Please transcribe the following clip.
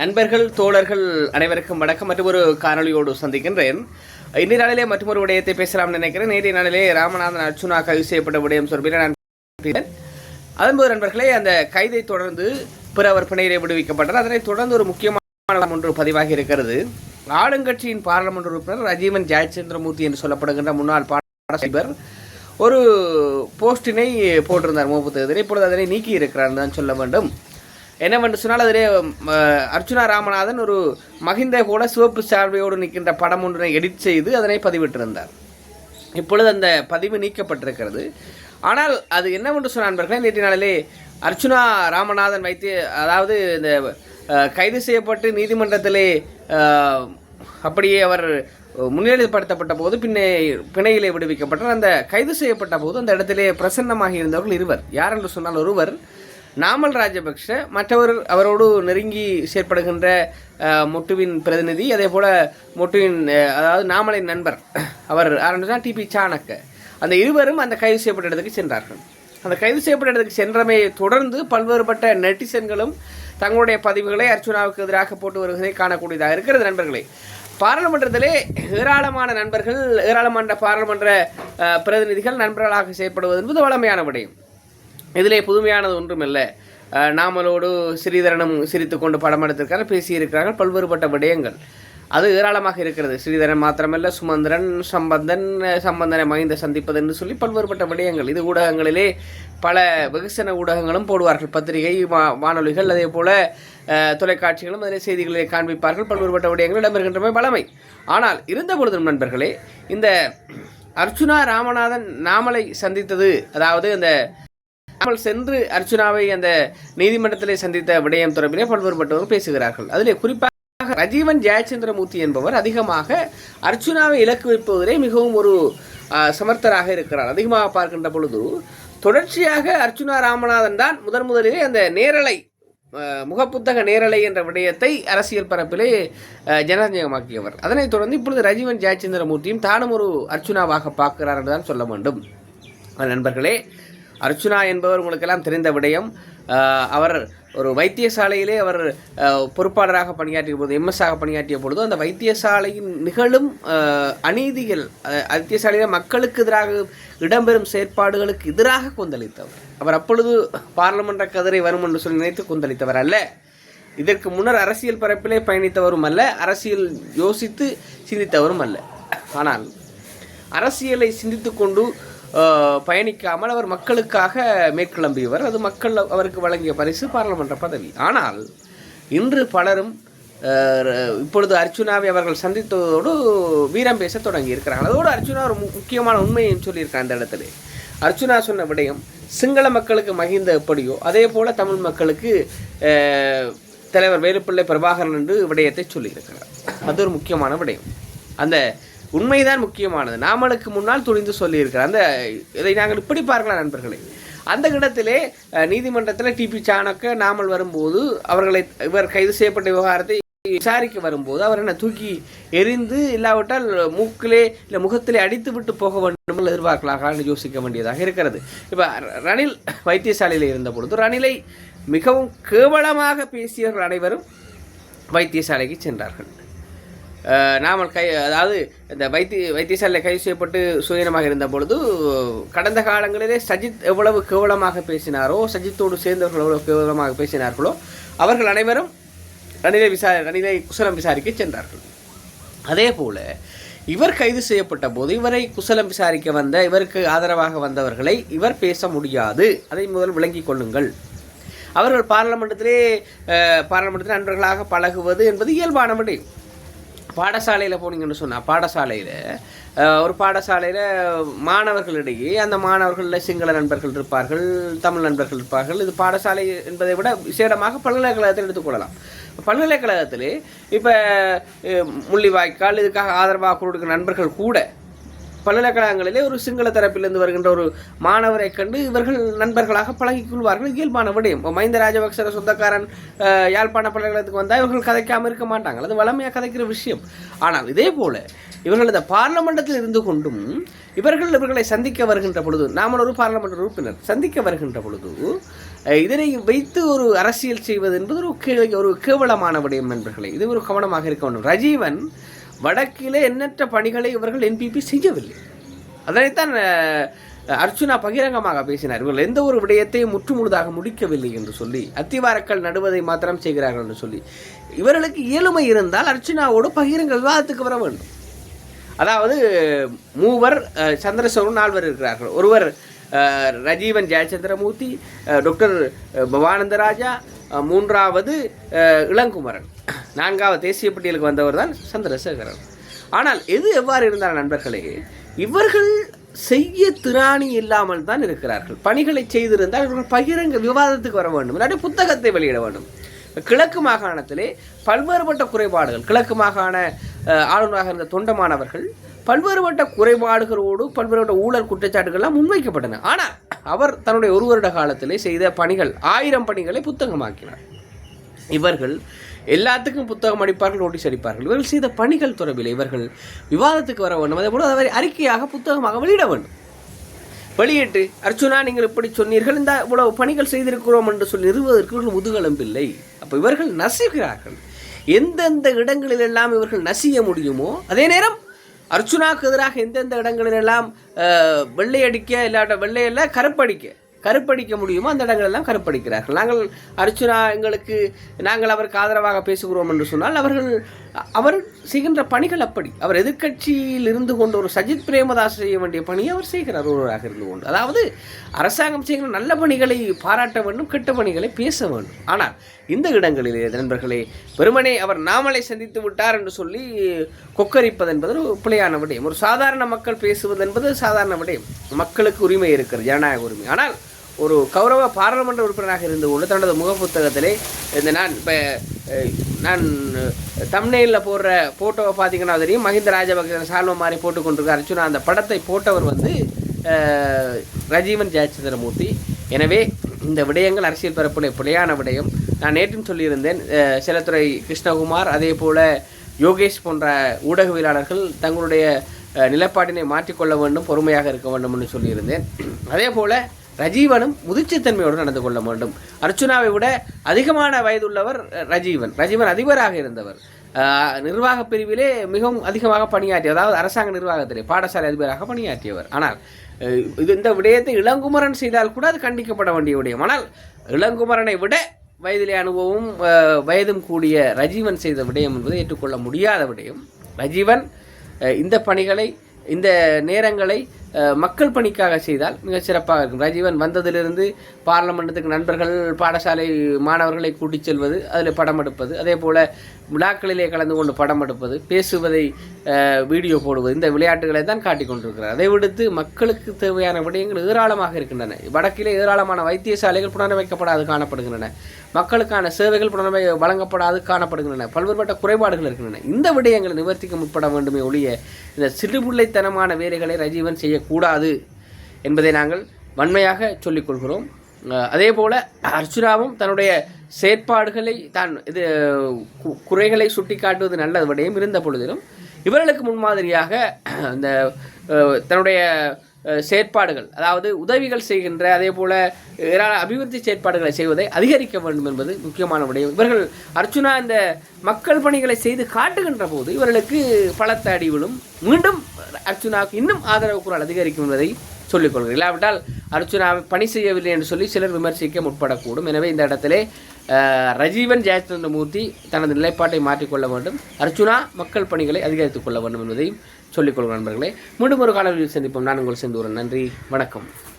நண்பர்கள் தோழர்கள் அனைவருக்கும் வணக்கம். மற்றும் ஒரு காணொளியோடு சந்திக்கின்றேன். இன்றைய நாளிலே மற்றொரு விடயத்தை பேசலாம் நினைக்கிறேன். நேற்றைய நாளிலே ராமநாதன் அர்ச்சுனா கைது செய்யப்பட்ட விடயம் சொல்கிறேன் நான் அதன்போது நண்பர்களே அந்த கைதை தொடர்ந்து பிறவர் பிணையிலே விடுவிக்கப்பட்டார் அதனை தொடர்ந்து ஒரு முக்கியமான ஒன்று பதிவாகி இருக்கிறது. ஆளுங்கட்சியின் பாராளுமன்ற உறுப்பினர் ரஜீவன் ஜெயச்சந்திரமூர்த்தி என்று சொல்லப்படுகின்ற முன்னாள் பாடசைபர் ஒரு போஸ்டினை போட்டிருந்தார் முகப்பு எதிரே இப்பொழுது அதனை நீக்கி இருக்கிறார் தான் சொல்ல வேண்டும். என்னவென்று சொன்னால் அதிலே அர்ச்சுனா ராமநாதன் ஒரு மகிந்த கூட சிவப்பு சார்பையோடு நிற்கின்ற படம் ஒன்றை எடிட் செய்து அதனை பதிவிட்டிருந்தார். இப்பொழுது அந்த பதிவு நீக்கப்பட்டிருக்கிறது. ஆனால் அது என்னவென்று சொன்ன நண்பர்களே நேற்று நாளிலே அர்ச்சுனா ராமநாதன் வைத்து அதாவது இந்த கைது செய்யப்பட்டு நீதிமன்றத்திலே அப்படியே அவர் முன்னிலைப்படுத்தப்பட்ட போது பின்னே பிணையிலே விடுவிக்கப்பட்டார். அந்த கைது செய்யப்பட்ட போது அந்த இடத்திலே பிரசன்னமாக இருந்தவர்கள் இருவர். யார் என்று சொன்னால் ஒருவர் நாமல் ராஜபக்ஷ மற்றவர் அவரோடு நெருங்கி செயற்படுகின்ற மொட்டுவின் பிரதிநிதி அதே போல் மொட்டுவின் அதாவது நாமலின் நண்பர் அவர் ஆரம்பிச்சா டிபி சாணக்க. அந்த இருவரும் அந்த கைது செய்யப்பட்ட இடத்துக்கு சென்றார்கள். அந்த கைது செய்யப்பட்ட இடத்துக்கு சென்றமையை தொடர்ந்து பல்வேறுபட்ட நெட்டிசன்களும் தங்களுடைய பதிவுகளை அர்ச்சுனாவுக்கு எதிராக போட்டு வருவதை காணக்கூடியதாக இருக்கிறது நண்பர்களே. பாராளுமன்றத்திலே ஏராளமான நண்பர்கள் ஏராளமான பாராளுமன்ற பிரதிநிதிகள் நண்பர்களாக செயற்படுவது என்பது வளமையான விடயம். இதிலே புதுமையானது ஒன்றுமில்லை. நாமளோடு நாமலோடு ஸ்ரீதரனும் சிரித்து கொண்டு படம் எடுத்திருக்கிறார்கள் பேசியிருக்கிறார்கள் பல்வேறுபட்ட விடயங்கள். அது ஏராளமாக இருக்கிறது. ஸ்ரீதரன் மாத்திரமல்ல சுமந்திரன் சம்பந்தன் சம்பந்தனை மகிந்த சந்திப்பது என்று சொல்லி பல்வேறுபட்ட விடயங்கள். இது ஊடகங்களிலே பல வெகுசன ஊடகங்களும் போடுவார்கள். பத்திரிகை வா- வானொலிகள் அதே போல தொலைக்காட்சிகளும் அதில் செய்திகளை காண்பிப்பார்கள். பல்வேறுபட்ட விடயங்கள் இடம்பெறுகின்றமை பலமை ஆனால் இருந்த பொழுதும் நண்பர்களே இந்த அர்ச்சுனா ராமநாதன் நாமலை சந்தித்தது அதாவது அந்த அமல் சென்று அர்ச்சுனாவை அந்த நீதிமன்றத்திலே சந்தித்த விடயம் தொடர்பிலே பல்வேறுபட்டவர்கள் பேசுகிறார்கள். அதிலே குறிப்பாக ரஜீவன் ஜெயச்சந்திரமூர்த்தி என்பவர் அதிகமாக அர்ச்சுனாவை இலக்கு வைப்பதிலே மிகவும் ஒரு சமர்த்தராக இருக்கிறார். அதிகமாக பார்க்கின்ற பொழுது தொடர்ச்சியாக அர்ச்சுனா ராமநாதன் தான் முதன் முதலிலே அந்த நேரலை முகப்புத்தக நேரலை என்ற விடயத்தை அரசியல் பரப்பிலே ஜனநாயகமாக்கியவர். அதனைத் தொடர்ந்து இப்பொழுது ரஜீவன் ஜெயச்சந்திரமூர்த்தியும் தானும் ஒரு அர்ச்சுனாவாக பார்க்கிறார் என்றுதான் சொல்ல வேண்டும். நண்பர்களே அர்ச்சுனா என்பவர் உங்களுக்கெல்லாம் தெரிந்த விடயம். அவர் ஒரு வைத்தியசாலையிலே அவர் பொறுப்பாளராக பணியாற்றிய பொழுது எம்எஸ்ஆக பணியாற்றிய பொழுது அந்த வைத்தியசாலையின் நிகழும் அநீதிகள் வைத்தியசாலையில் மக்களுக்கு எதிராக இடம்பெறும் செயற்பாடுகளுக்கு எதிராக கொந்தளித்தவர். அவர் அப்பொழுது பாராளுமன்ற கதிரை வரும் என்று சொல்லி நினைத்து கொந்தளித்தவர் அல்ல. இதற்கு முன்னர் அரசியல் பரப்பிலே பயணித்தவரும் அல்ல அரசியல் யோசித்து சிந்தித்தவரும் அல்ல. ஆனால் அரசியலை சிந்தித்துக்கொண்டு கொண்டு பயணிக்காமல் அவர் மக்களுக்காக மேற்கிளம்பியவர். அது மக்கள் அவருக்கு வழங்கிய பரிசு பாராளுமன்ற பதவி. ஆனால் இன்று பலரும் இப்பொழுது அர்ச்சுனாவை அவர்கள் சந்தித்ததோடு வீரம் பேச தொடங்கி இருக்கிறார்கள் அதோடு அர்ச்சுனா ஒரு முக்கியமான உண்மையும் சொல்லியிருக்காங்க அந்த இடத்துல. அர்ச்சுனா சொன்ன விடயம் சிங்கள மக்களுக்கு மகிந்த எப்படியோ அதே போல் தமிழ் மக்களுக்கு தலைவர் வேலுப்பிள்ளை பிரபாகரன் என்று விடயத்தை சொல்லியிருக்கிறார். அது ஒரு முக்கியமான விடயம். அந்த உண்மைதான் முக்கியமானது. நாமளுக்கு முன்னால் துணிந்து சொல்லியிருக்கிறார் அந்த இதை நாங்கள் இப்படி பார்க்கலாம் நண்பர்களே. அந்த இடத்திலே நீதிமன்றத்தில் டிபி சாணக்க நாமல் வரும்போது அவர்களை இவர் கைது செய்யப்பட்ட விவகாரத்தை விசாரிக்க வரும்போது அவர் என்ன தூக்கி எரிந்து இல்லாவிட்டால் மூக்கிலே இல்லை முகத்திலே அடித்து விட்டு போக வேண்டும் என்று யோசிக்க வேண்டியதாக இருக்கிறது. இப்போ ரணில் வைத்தியசாலையில் இருந்த பொழுது ரணிலை மிகவும் கேவலமாக பேசியவர்கள் அனைவரும் வைத்தியசாலைக்கு சென்றார்கள். நாமல் கை அதாவது இந்த வைத்திய வைத்தியசாலையில் கைது செய்யப்பட்டு சுயநமாக இருந்த பொழுது கடந்த காலங்களிலே சஜித் எவ்வளவு கேவலமாக பேசினாரோ சஜித்தோடு சேர்ந்தவர்கள் எவ்வளவு கேவலமாக பேசினார்களோ அவர்கள் அனைவரும் ரணிலை விசா ரணிலை குசலம் விசாரிக்க சென்றார்கள். அதே போல் இவர் கைது செய்யப்பட்ட போது இவரை குசலம் விசாரிக்க வந்த இவருக்கு ஆதரவாக வந்தவர்களை இவர் பேச முடியாது. அதை முதல் விளங்கிக் கொள்ளுங்கள். அவர்கள் பாராளுமன்றத்திலே பாராளுமன்றத்தில் நண்பர்களாக பழகுவது என்பது இயல்பான விடயம் பாடசாலையில் போனீங்கன்னு சொன்னால் பாடசாலையில் ஒரு பாடசாலையில் மாணவர்களிடையே அந்த மாணவர்களில் சிங்கள நண்பர்கள் இருப்பார்கள் தமிழ் நண்பர்கள் இருப்பார்கள். இது பாடசாலை என்பதை விட விசேடமாக பல்கலைக்கழகத்தில் எடுத்துக்கொள்ளலாம் பல்கலைக்கழகத்தில் இப்போ முள்ளிவாய்க்கால் இதுக்காக ஆதரவாக கொடுக்கிற நண்பர்கள் கூட பல்கலைக்கழகங்களிலே ஒரு சிங்கள தரப்பிலிருந்து வருகின்ற ஒரு மாணவரை கண்டு இவர்கள் நண்பர்களாக பழகிக் கொள்வார்கள் இயல்பான விடயம். இப்போ மஹிந்த ராஜபக்சர சொந்தக்காரன் யாழ்ப்பாண பல்கலைக்கழகத்துக்கு வந்தால் இவர்கள் கதைக்காமல் இருக்க மாட்டாங்க. அது வளமையாக கதைக்கிற விஷயம். ஆனால் இதே போல இவர்கள் இந்த பார்லமெண்டத்தில் இருந்து கொண்டும் இவர்கள் இவர்களை சந்திக்க வருகின்ற பொழுது நாமல் ஒரு பார்லமெண்ட் உறுப்பினர் சந்திக்க வருகின்ற பொழுது இதனை வைத்து ஒரு அரசியல் செய்வது என்பது ஒரு கே ஒரு கேவலமான விடயம் நண்பர்களே. இது ஒரு கவனமாக இருக்க வேண்டும். ரஜீவன் வடக்கிலே எண்ணற்ற பணிகளை இவர்கள் என்பிபி செய்யவில்லை. அதனைத்தான் அர்ச்சுனா பகிரங்கமாக பேசினார். இவர்கள் எந்த ஒரு விடயத்தையும் முற்றுமுழுதாக முடிக்கவில்லை என்று சொல்லி அத்திவாரக்கள் நடுவதை மாத்திரம் செய்கிறார்கள் என்று சொல்லி இவர்களுக்கு இயலுமை இருந்தால் அர்ச்சுனாவோடு பகிரங்க விவாதத்துக்கு வர வேண்டும். அதாவது மூவர் சந்திரசோரன் நால்வர் இருக்கிறார்கள். ஒருவர் ரஜீவன் ஜெயச்சந்திரமூர்த்தி டாக்டர் பவானந்தராஜா மூன்றாவது இளங்குமரன். நான்காவது தேசிய பட்டியலுக்கு வந்தவர் தான் சந்திரசேகரன். ஆனால் எது எவ்வாறு இருந்தார் நண்பர்களே? இவர்கள் செய்ய திராணி இல்லாமல் தான் இருக்கிறார்கள். பணிகளை செய்திருந்தால் இவர்கள் பகிரங்க விவாதத்துக்கு வர வேண்டும். இல்லாட்டி புத்தகத்தை வெளியிட வேண்டும். கிழக்கு மாகாணத்திலே பல்வேறுபட்ட குறைபாடுகள் கிழக்கு மாகாண ஆளுநராக இருந்த தொண்டமானவர்கள் பல்வேறுபட்ட குறைபாடுகளோடு பல்வேறுபட்ட ஊழல் குற்றச்சாட்டுகள்லாம் முன்வைக்கப்பட்டன. ஆனால் அவர் தன்னுடைய ஒரு வருட காலத்திலே செய்த பணிகள் ஆயிரம் பணிகளை புத்தகமாக்கினார். இவர்கள் எல்லாத்துக்கும் புத்தகம் அடிப்பார்கள் நோட்டீஸ் அடிப்பார்கள். இவர்கள் செய்த பணிகள் தொடர்பில் இவர்கள் விவாதத்துக்கு வர வேண்டும். அதே போல அதை அறிக்கையாக புத்தகமாக வெளியிட வேண்டும். வெளியிட்டு அர்ச்சுனா நீங்கள் இப்படி சொன்னீர்கள். இந்த இவ்வளவு பணிகள் செய்திருக்கிறோம் என்று சொல்லி நிறுவதற்கு முதுகெலும்பில்லை. அப்போ இவர்கள் நசுகிறார்கள் எந்தெந்த இடங்களிலெல்லாம் இவர்கள் நசிய முடியுமோ அதே நேரம் அர்ச்சுனாக்கு எதிராக எந்தெந்த இடங்களிலெல்லாம் வெள்ளையடிக்க இல்லாட்ட வெள்ளையல்ல கருப்படிக்க கருப்படிக்க முடியுமோ அந்த இடங்களெல்லாம் கருப்படிக்கிறார்கள். நாங்கள் அர்ச்சுனா எங்களுக்கு நாங்கள் அவருக்கு ஆதரவாக பேசுகிறோம் என்று சொன்னால் அவர்கள் அவர் செய்கின்ற பணிகள் அப்படி. அவர் எதிர்க்கட்சியில் இருந்து கொண்டு ஒரு சஜித் பிரேமதாஸ் செய்ய வேண்டிய பணியை அவர் செய்கிறார் ஒருவராக இருந்து கொண்டு. அதாவது அரசாங்கம் செய்கிற நல்ல பணிகளை பாராட்ட வேண்டும் கெட்ட பணிகளை பேச வேண்டும். ஆனால் இந்த இடங்களிலே நண்பர்களே வெறுமனே அவர் நாமளை சந்தித்து விட்டார் என்று சொல்லி கொக்கரிப்பது என்பது ஒரு பிழையான விடயம். ஒரு சாதாரண மக்கள் பேசுவது என்பது சாதாரண விடயம். மக்களுக்கு உரிமை இருக்கிறது ஜனநாயக உரிமை. ஆனால் ஒரு கௌரவ பாராளுமன்ற உறுப்பினராக இருந்து கொண்டு தனது முகப்புத்தகத்திலே இந்த நான் இப்போ நான் தமிழ்நெயிலில் போடுற ஃபோட்டோவை பார்த்தீங்கன்னா தெரியும். மஹிந்த ராஜபக்ச சால்வ மாதிரி போட்டு அர்ச்சுனா அந்த படத்தை போட்டவர் வந்து ரஜீவன் ஜெயச்சந்திரமூர்த்தி. எனவே இந்த விடயங்கள் அரசியல் பரப்புடைய பிழையான விடயம். நான் நேற்றும் சொல்லியிருந்தேன் அஹ், சிலத்துறை கிருஷ்ணகுமார் அதே போல் யோகேஷ் போன்ற ஊடகவியலாளர்கள் தங்களுடைய நிலப்பாட்டினை மாற்றிக்கொள்ள வேண்டும் பொறுமையாக இருக்க வேண்டும் என்று சொல்லியிருந்தேன். அதே போல் ரஜீவனும் முதிர்ச்சித்தன்மையோடு நடந்து கொள்ள வேண்டும். அர்ச்சுனாவை விட அதிகமான வயதுள்ளவர் ரஜீவன். ரஜீவன் அதிபராக இருந்தவர். நிர்வாக பிரிவிலே மிகவும் அதிகமாக பணியாற்றிய அதாவது அரசாங்க நிர்வாகத்திலே பாடசாலை அதிபராக பணியாற்றியவர். ஆனால் இது இந்த விடயத்தை இளங்குமரன் செய்தால் கூட அது கண்டிக்கப்பட வேண்டிய விடயம். ஆனால் இளங்குமரனை விட வயதிலே அனுபவம் வயதும் கூடிய ரஜீவன் செய்த விடயம் என்பது ஏற்றுக்கொள்ள முடியாத விடயம். ரஜீவன் இந்த பணிகளை இந்த நேரங்களை மக்கள் பணிக்காக செய்தால் மிக சிறப்பாக இருக்கும். ரஜீவன் வந்ததிலிருந்து பார்லமெண்டத்துக்கு நண்பர்கள் பாடசாலை மாணவர்களை கூட்டிச் செல்வது அதில் படம் எடுப்பது அதே போல் விழாக்களிலே கலந்து கொண்டு படம் எடுப்பது பேசுவதை வீடியோ போடுவது இந்த விளையாட்டுகளை தான் காட்டிக் கொண்டிருக்கிறார். அதை விடுத்து மக்களுக்கு தேவையான விடயங்கள் ஏராளமாக இருக்கின்றன. வடக்கிலே ஏராளமான வைத்தியசாலைகள் புனரமைக்கப்படாது காணப்படுகின்றன. மக்களுக்கான சேவைகள் புனரமை வழங்கப்படாது காணப்படுகின்றன. பல்வேறுபட்ட குறைபாடுகள் இருக்கின்றன. இந்த விடயங்களை நிவர்த்திக்க முற்பட வேண்டுமே ஒழிய இந்த சிறுபிள்ளைத்தனமான வேலைகளை ரஜீவன் செய்ய செய்யக்கூடாது என்பதை நாங்கள் வன்மையாக சொல்லிக்கொள்கிறோம். அதே போல் அர்ச்சுனாவும் தன்னுடைய செயற்பாடுகளை தான் இது குறைகளை குறைகளை சுட்டிக்காட்டுவது நல்ல விடயம் இருந்த பொழுதிலும் இவர்களுக்கு முன்மாதிரியாக அந்த தன்னுடைய செயற்பாடுகள் அதாவது உதவிகள் செய்கின்ற அதே போல ஏராள அபிவிருத்தி செயற்பாடுகளை செய்வதை அதிகரிக்க வேண்டும் என்பது முக்கியமான விடயம். இவர்கள் அர்ச்சுனா இந்த மக்கள் பணிகளை செய்து காட்டுகின்ற போது இவர்களுக்கு பலத்த அடிவிலும் மீண்டும் அர்ச்சுனாவுக்கு இன்னும் ஆதரவு குரல் அதிகரிக்கும் என்பதை சொல்லிக்கொள்கிறேன் இல்லாவிட்டால் அர்ச்சுனா பணி செய்யவில்லை என்று சொல்லி சிலர் விமர்சிக்க முற்படக்கூடும். எனவே இந்த இடத்திலே ரஜீவன் ஜெயச்சந்திரமூர்த்தி தனது நிலைப்பாட்டை மாற்றிக்கொள்ள வேண்டும். அர்ச்சுனா மக்கள் பணிகளை அதிகரித்துக் கொள்ள வேண்டும் என்பதையும் சொல்லிக்கொள்கிறேன் நண்பர்களே. மீண்டும் ஒரு காணொலியில் சந்திப்போம். நான் உங்கள் செந்தூரன். நன்றி. வணக்கம்.